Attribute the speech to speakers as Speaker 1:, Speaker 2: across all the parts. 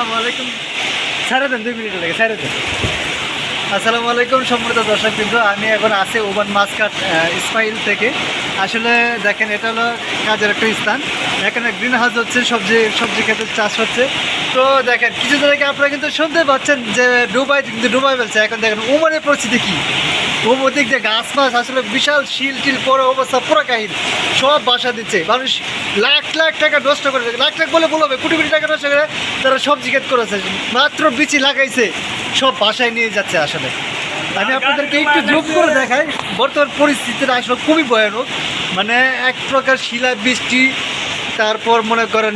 Speaker 1: আসসালামু আলাইকুম। ছাড়ে দেন দুই মিনিট লাগে ছাড়ে দেন। আসসালামু আলাইকুম সম্মানিত দর্শক বিন্দু, আমি এখন আছি ওমান মাসকাট ইসমাইল থেকে। আসলে দেখেন, এটা হলো কাজের একটা স্থান। এখানে গ্রিন হাউস হচ্ছে, সবজি সবজি ক্ষেতের চাষ হচ্ছে। তো দেখেন কিছুদিন আগে আপনারা কিন্তু শুনতে পাচ্ছেন যে ডুবাই কিন্তু ডুবাই ফেলছে এখন দেখেন, ওমানের পরিস্থিতি কী? ওমর দিক দিয়ে গাছ মাছ আসলে বিশাল শিল টিল পরে অবস্থা, পুরো কাহিনী সব বাসা দিচ্ছে। মানুষ লাখ লাখ টাকা নষ্ট করে লাখ লাখ বলে বলবে কোটি কোটি টাকা নষ্ট করে তারা সবজি ক্ষেত করেছে। মাত্র বিচি লাগাইছে। সব বাসায় নিয়ে যাচ্ছে আসলে। আমি আপনাদেরকে একটু যোগ করে দেখাই। বর্তমান পরিস্থিতিটা আসলে খুবই ভয়ানক। মানে এক প্রকার শিলা বৃষ্টি তারপর মনে করেন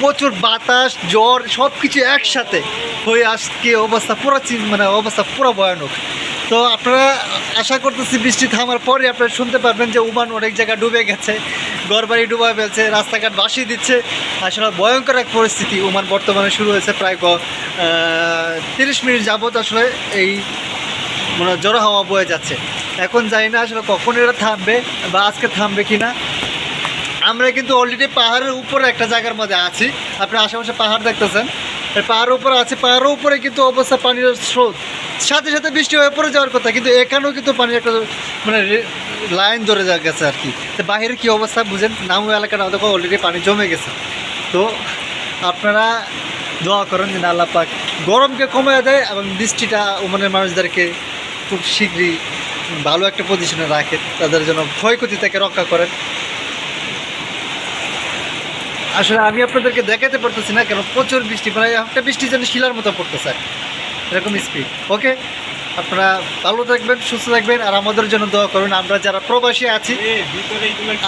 Speaker 1: প্রচুর বাতাস জ্বর সব কিছু একসাথে হয়ে আজকে অবস্থা পুরো মানে অবস্থা পুরো ভয়ানক। তো আপনারা আশা করতেছি বৃষ্টি থামার পরে আপনারা শুনতে পারবেন যে উমান অনেক জায়গায় ডুবে গেছে। ঘরবাড়ি ডুবে ফেলছে, রাস্তাঘাট ভাসিয়ে দিচ্ছে। আসলে ভয়ঙ্কর এক পরিস্থিতি উমান বর্তমানে শুরু হয়েছে প্রায় তিরিশ মিনিট যাবত আসলে এই মানে জড়ো হাওয়া বয়ে যাচ্ছে। এখন জানি না আসলে কখন এটা থামবে বা আজকে থামবে কি না আমরা কিন্তু অলরেডি পাহাড়ের উপরে একটা জায়গার মধ্যে আছি। আপনি আশেপাশে পাহাড় দেখতেছেন। পাহাড়ের উপরে আছে, পাহাড়ের উপরে কিন্তু অবস্থা পানির স্রোত। সাথে সাথে বৃষ্টি হয়ে পড়ে যাওয়ার কথা, কিন্তু এখানেও কিন্তু পানির একটা মানে লাইন ধরে যা গেছে আর কি। তো বাইরের কী অবস্থা বুঝেন? নামু এলাকাটা দেখো অলরেডি পানি জমে গেছে। তো আপনারা দোয়া করেন যে আল্লাহ পাক গরমকে কমে দেয় এবং বৃষ্টিটা ওমানের মানুষদেরকে খুব শীঘ্রই ভালো একটা পজিশনে রাখে, তাদের জন্য ক্ষয়ক্ষতি থেকে রক্ষা করেন। আসলে আমি আপনাদেরকে দেখাতে পারতেছি না, কেন প্রচুর বৃষ্টি মানে একটা বৃষ্টি যেন শিলার মতো পড়তেছে। কি। এরকম স্পিড ওকে আপনারা ভালো থাকবেন সুস্থ থাকবেন আর আমাদের জন্য দোয়া করবেন আমরা যারা প্রবাসী আছি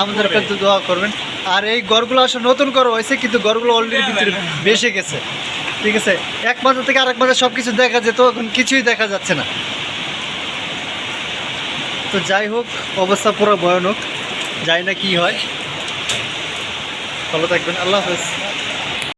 Speaker 1: আমাদের কিন্তু দোয়া করবেন। আর এই গড়গুলো আসলে নতুন করা হয়েছে কিন্তু গড়গুলো অলরেডি ভিতরে বেসে গেছে। ঠিক আছে? এক মাথা থেকে আরেক মাথা সব কিছু দেখা যেত এখন কিছুই দেখা যাচ্ছে না। তো যাই হোক অবস্থা পুরো ভয়ানক। যাই না কি হয়। ভালো থাকবেন। আল্লাহ হাফেজ।